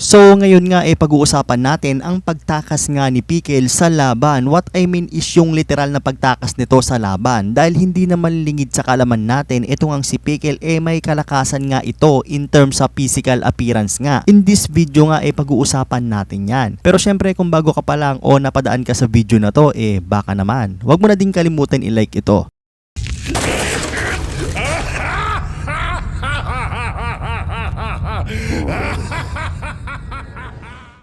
So ngayon nga eh pag-uusapan natin ang pagtakas nga ni Pikel sa laban. What I mean is yung literal na pagtakas nito sa laban. Dahil hindi naman lingid sa kalaman natin, ito nga si Pikel eh may kalakasan nga ito in terms sa physical appearance nga. In this video nga eh pag-uusapan natin yan. Pero syempre kung bago ka pa lang o napadaan ka sa video na to eh baka naman. Huwag mo na din kalimutan i-like ito.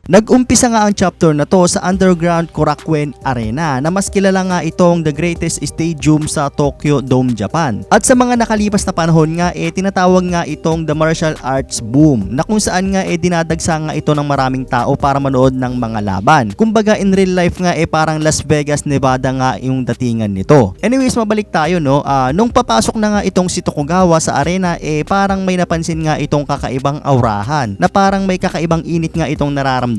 Nag-umpisa nga ang chapter na to sa underground Korakuen Arena na mas kilala nga itong the greatest stadium sa Tokyo Dome, Japan. At sa mga nakalipas na panahon nga eh tinatawag nga itong the martial arts boom na kung saan nga eh dinadagsa nga ito ng maraming tao para manood ng mga laban. Kumbaga in real life nga eh parang Las Vegas, Nevada nga yung datingan nito. Anyways, mabalik tayo no. Ah, nung papasok na nga itong si Tokugawa sa arena eh parang may napansin nga itong kakaibang aurahan na parang may kakaibang init nga itong nararamdaman.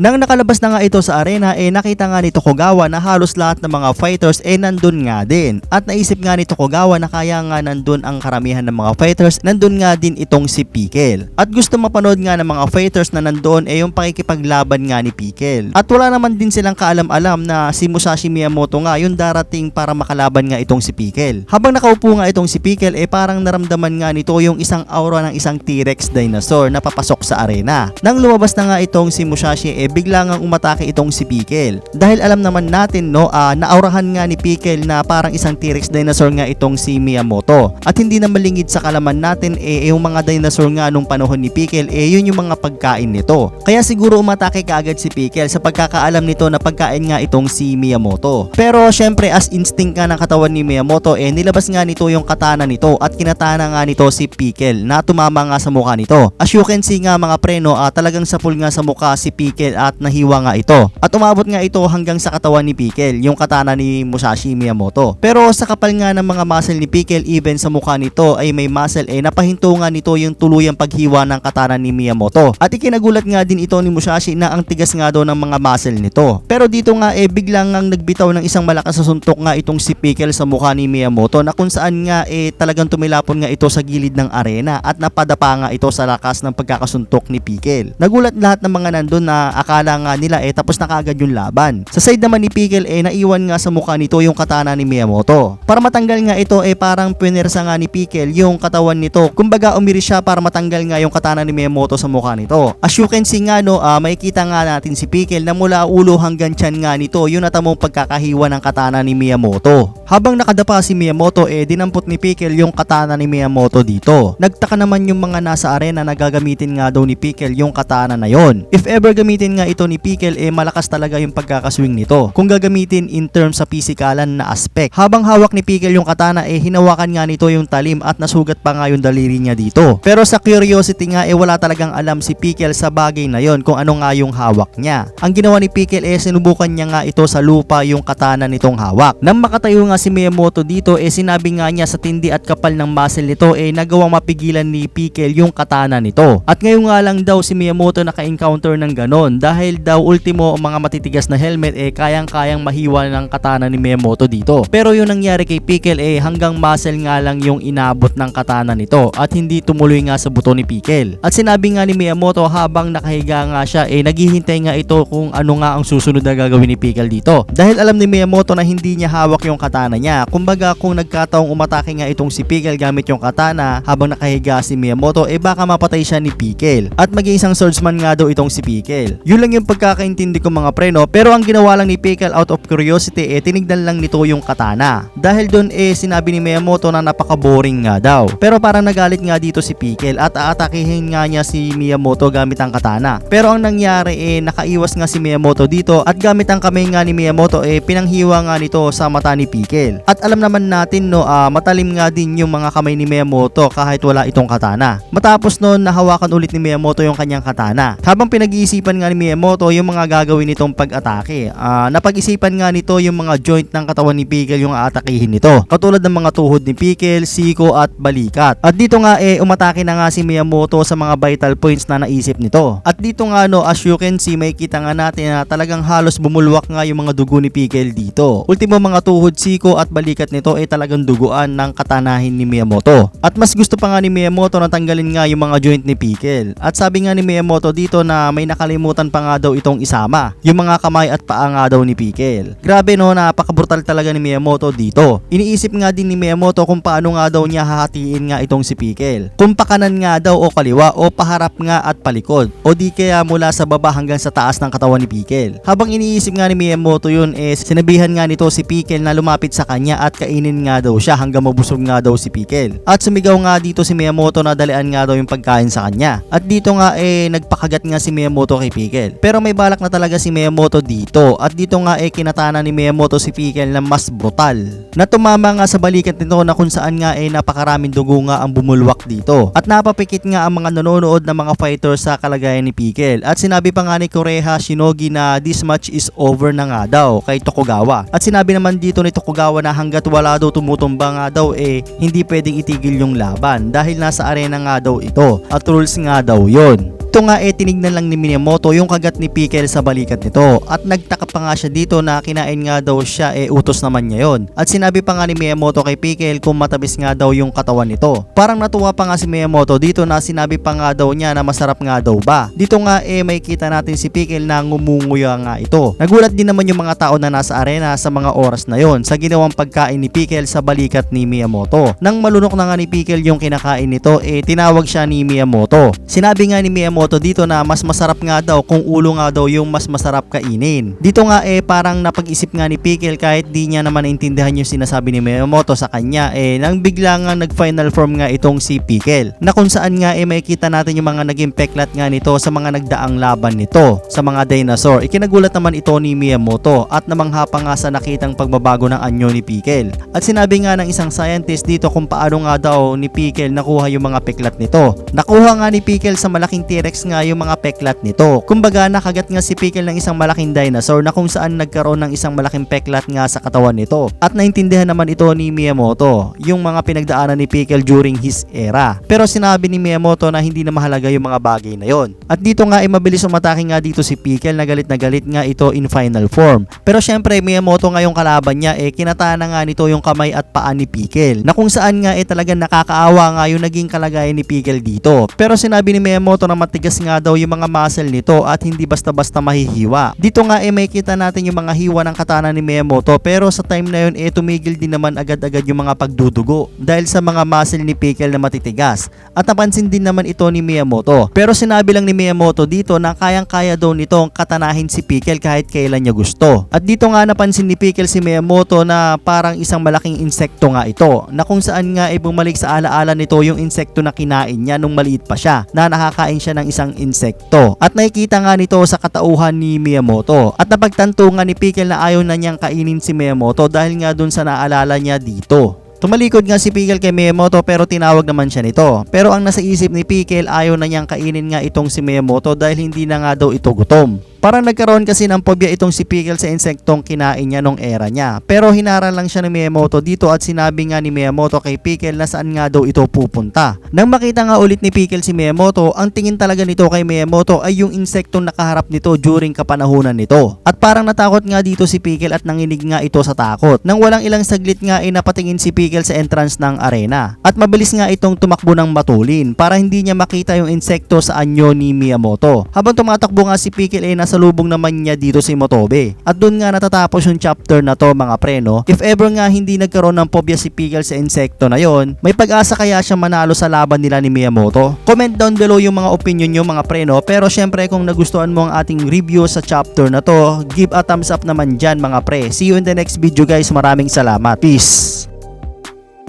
Nang nakalabas na nga ito sa arena eh nakita nga ni Tokugawa na halos lahat ng mga fighters eh nandun nga din. At naisip nga ni Tokugawa na kaya nga nandun ang karamihan ng mga fighters, nandun nga din itong si Pikel. At gusto mapanood nga ng mga fighters na nandun eh yung pakikipaglaban nga ni Pikel. At wala naman din silang kaalam-alam na si Musashi Miyamoto nga yung darating para makalaban nga itong si Pikel. Habang nakaupo nga itong si Pikel eh parang naramdaman nga nito yung isang aura ng isang T-Rex dinosaur na papasok sa arena. Nang lumabas na nga itong si Musashi eh bigla nga umatake itong si Pikel. Dahil alam naman natin no, ah, naurahan nga ni Pikel na parang isang T-Rex dinosaur nga itong si Miyamoto. At hindi na malingid sa kalaman natin eh yung mga dinosaur nga nung panahon ni Pikel eh yun yung mga pagkain nito. Kaya siguro umatake kaagad si Pikel sa pagkakaalam nito na pagkain nga itong si Miyamoto. Pero syempre as instinct nga ng katawan ni Miyamoto eh nilabas nga nito yung katana nito at kinatana nga nito si Pikel na tumama nga sa mukha nito. As you can see nga mga preno ah, talagang sapul nga sa mukha Pikel at nahiwa nga ito. At umabot nga ito hanggang sa katawan ni Pikel, yung katana ni Musashi Miyamoto. Pero sa kapal nga ng mga muscle ni Pikel, even sa mukha nito ay may muscle eh napahinto nga nito yung tuluyang paghiwa ng katana ni Miyamoto. At ikinagulat nga din ito ni Musashi na ang tigas nga daw ng mga muscle nito. Pero dito nga eh biglang ngang nagbitaw ng isang malakas na suntok nga itong si Pikel sa mukha ni Miyamoto na kung saan nga eh talagang tumilapon nga ito sa gilid ng arena at napadapa nga ito sa lakas ng pagkakasuntok ni Pikel. Nagulat lahat ng mga nandun na akala nga nila eh tapos na kaagad yung laban. Sa side naman ni Pikel eh naiwan nga sa mukha nito yung katana ni Miyamoto. Para matanggal nga ito eh parang pinersa nga ni Pikel yung katawan nito. Kumbaga umiri siya para matanggal nga yung katana ni Miyamoto sa mukha nito. As you can see nga no, ah, makikita nga natin si Pikel na mula ulo hanggang tiyan nga nito yung natamong pagkakahiwa ng katana ni Miyamoto. Habang nakadapa si Miyamoto eh dinampot ni Pikel yung katana ni Miyamoto dito. Nagtaka naman yung mga nasa arena na gagamitin nga daw ni Pikel yung katana na yon. If ever gamitin nga ito ni Pikel eh malakas talaga yung pagkakaswing nito. Kung gagamitin in terms sa pisikalan na aspect. Habang hawak ni Pikel yung katana eh hinawakan nga nito yung talim at nasugat pa nga yung daliri niya dito. Pero sa curiosity nga eh wala talagang alam si Pikel sa bagay na yon kung ano nga yung hawak niya. Ang ginawa ni Pikel eh sinubukan niya nga ito sa lupa yung katana nitong hawak. Nang makatayo nga si Miyamoto dito eh sinabi nga niya sa tindi at kapal ng muscle nito eh nagawang mapigilan ni Pikel yung katana nito. At ngayon nga lang daw si Miyamoto naka-encounter ng ganon dahil daw ultimo ang mga matitigas na helmet eh kayang-kayang mahiwa ng katana ni Miyamoto dito. Pero yung nangyari kay Pikel eh hanggang muscle nga lang yung inabot ng katana nito at hindi tumuloy nga sa buto ni Pikel. At sinabi nga ni Miyamoto habang nakahiga nga siya eh naghihintay nga ito kung ano nga ang susunod na gagawin ni Pikel dito. Dahil alam ni Miyamoto na hindi niya hawak yung katana niya. Kumbaga kung nagkataong umatake nga itong si Pikel gamit yung katana habang nakahiga si Miyamoto eh baka mapatay siya ni Pikel. At maging isang swordsman nga daw itong si Pikel. Yun lang yung pagkakaintindi ko mga preno pero ang ginawa lang ni Pikel out of curiosity eh tinignan lang nito yung katana. Dahil doon eh sinabi ni Miyamoto na napaka-boring nga daw. Pero parang nagalit nga dito si Pikel at aatakihin nga niya si Miyamoto gamit ang katana. Pero ang nangyari eh nakaiwas nga si Miyamoto dito at gamit ang kamay nga ni Miyamoto eh pinanghiwa nga nito sa mata ni Pikel. At alam naman natin no ah, matalim nga din yung mga kamay ni Miyamoto kahit wala itong katana. Matapos noon nahawakan ulit ni Miyamoto yung kanyang katana. Habang pinag napag-isipan nga ni Miyamoto yung mga gagawin nitong pag-atake. Ah, napag-isipan nga nito yung mga joint ng katawan ni Pickle yung aatakihin nito. Katulad ng mga tuhod ni Pickle, siko at balikat. At dito nga eh umatake na nga si Miyamoto sa mga vital points na naisip nito. At dito nga no as you can see may kita nga natin na talagang halos bumulwak nga yung mga dugo ni Pickle dito. Ultimo mga tuhod, siko at balikat nito ay talagang duguan ng katanahin ni Miyamoto. At mas gusto pa nga ni Miyamoto na tanggalin nga yung mga joint ni Pickle. At sabi nga ni Miyamoto dito na may nakalimutan pa nga daw itong isama. Yung mga kamay at paa nga daw ni Pickle. Grabe no, napakabrutal talaga ni Miyamoto dito. Iniisip nga din ni Miyamoto kung paano nga daw niya hahatiin nga itong si Pickle. Kung pakanan nga daw o kaliwa o paharap nga at palikod. O di kaya mula sa baba hanggang sa taas ng katawan ni Pickle. Habang iniisip nga ni Miyamoto yun eh sinabihan nga nito si Pickle na lumapit sa kanya at kainin nga daw siya hanggang mabusog nga daw si Pickle. At sumigaw nga dito si Miyamoto na dalian nga daw yung pagkain sa kanya. At dito nga eh nagpakagat nga si Miyamoto kay Pickle. Pero may balak na talaga si Miyamoto dito at dito nga eh kinatana ni Miyamoto si Pickle na mas brutal. Na tumama nga sa balikat nito na kung saan nga eh napakaraming dugo nga ang bumulwak dito. At napapikit nga ang mga nanonood na mga fighters sa kalagayan ni Pickle. At sinabi pa nga ni Koreha Shinogi na this match is over na nga daw kay Tokugawa. At sinabi naman dito ni Tokugawa na hanggat wala daw tumutumba nga daw eh hindi pwedeng itigil yung laban dahil nasa arena nga daw ito at rules nga daw yon. Ito nga eh tinignan lang ni Minamoto yung kagat ni Pickle sa balikat nito at nagtaka pa nga siya dito na kinain nga daw siya eh utos naman niya yon. At sinabi pa nga ni Miyamoto kay Pickle kung matabis nga daw yung katawan nito. Parang natuwa pa nga si Miyamoto dito na sinabi pa nga daw niya na masarap nga daw ba. Dito nga eh may kita natin si Pickle na ngumunguya nga ito. Nagulat din naman yung mga tao na nasa arena sa mga oras na yon sa ginawang pagkain ni Pickle sa balikat ni Miyamoto. Nang malunok na nga ni Pickle yung kinakain nito eh tinawag siya ni Miyamoto. Sinabi nga ni Miyamoto dito na mas masarap nga daw kung ulo nga daw yung mas masarap kainin. Dito nga eh parang napag-isip nga ni Pickle kahit di niya naman naintindihan yung sinasabi ni Miyamoto sa kanya eh nang bigla nga nag-final form nga itong si Pickle. Na kung saan nga eh makikita natin yung mga naging peklat nga nito sa mga nagdaang laban nito sa mga dinosaur. Ikinagulat naman ito ni Miyamoto at namangha pa nga sa nakitang pagbabago ng anyo ni Pickle. At sinabi nga ng isang scientist dito kung paano nga daw ni Pickle nakuha yung mga peklat nito. Nakuha nga ni Pickle sa malaking T-Rex nga yung mga peklat nito. Kumbaga nakagat nga si Pickle ng isang malaking dinosaur na kung saan nagkaroon ng isang malaking peklat nga sa katawan nito. At naintindihan naman ito ni Miyamoto, yung mga pinagdaanan ni Pickle during his era. Pero sinabi ni Miyamoto na hindi na mahalaga yung mga bagay na yon. At dito nga ay mabilis umatake nga dito si Pickle na galit na galit nga ito in final form. Pero syempre Miyamoto nga yung kalaban niya eh kinatana nga nito yung kamay at paa ni Pickle. Na kung saan nga eh talagang nakakaawa nga yung naging kalagayan ni Pickle dito. Pero sinabi ni Miyamoto na matigas nga daw yung mga muscle nito at hindi basta-basta mahihiwa. Dito nga eh may kita natin yung mga hiwa ng katana ni Miyamoto pero sa time na yun eh tumigil din naman agad-agad yung mga pagdudugo dahil sa mga muscle ni Pickle na matitigas. At napansin din naman ito ni Miyamoto. Pero sinabi lang ni Miyamoto dito na kayang-kaya daw nitong katanahin si Pickle kahit kailan niya gusto. At dito nga napansin ni Pickle si Miyamoto na parang isang malaking insekto nga ito na kung saan nga ay bumalik sa alaala nito yung insekto na kinain niya nung maliit pa siya na nakakain siya ng isang insekto. At nakikita nga nito sa katauhan ni Miyamoto. At napagtanto nga ni Pickle na ayaw na niyang kainin si Miyamoto dahil nga dun sa naalala niya dito. Tumalikod nga si Pickle kay Miyamoto pero tinawag naman siya nito. Pero ang nasa isip ni Pickle ayaw na niyang kainin nga itong si Miyamoto dahil hindi na nga daw ito gutom. Parang nagkaroon kasi ng pobya itong si Pickle sa insektong kinain niya nung era niya. Pero hinaran lang siya ni Miyamoto dito at sinabi nga ni Miyamoto kay Pickle na saan nga daw ito pupunta. Nang makita nga ulit ni Pickle si Miyamoto, ang tingin talaga nito kay Miyamoto ay yung insektong nakaharap nito during kapanahunan nito. At parang natakot nga dito si Pickle at nanginig nga ito sa takot. Nang walang ilang saglit nga ay napatingin si Pickle sa entrance ng arena. At mabilis nga itong tumakbo ng matulin para hindi niya makita yung insekto sa anyo ni Miyamoto. Habang tumatakbo nga si Pickle ay nasa salubong naman niya dito si Motobe. At doon nga natatapos yung chapter na to mga preno. If ever nga hindi nagkaroon ng phobia si Pickle sa insekto na yon, may pag-asa kaya siya manalo sa laban nila ni Miyamoto? Comment down below yung mga opinion nyo mga preno. Pero syempre kung nagustuhan mo ang ating review sa chapter na to, give a thumbs up naman dyan mga pre. See you in the next video guys. Maraming salamat. Peace!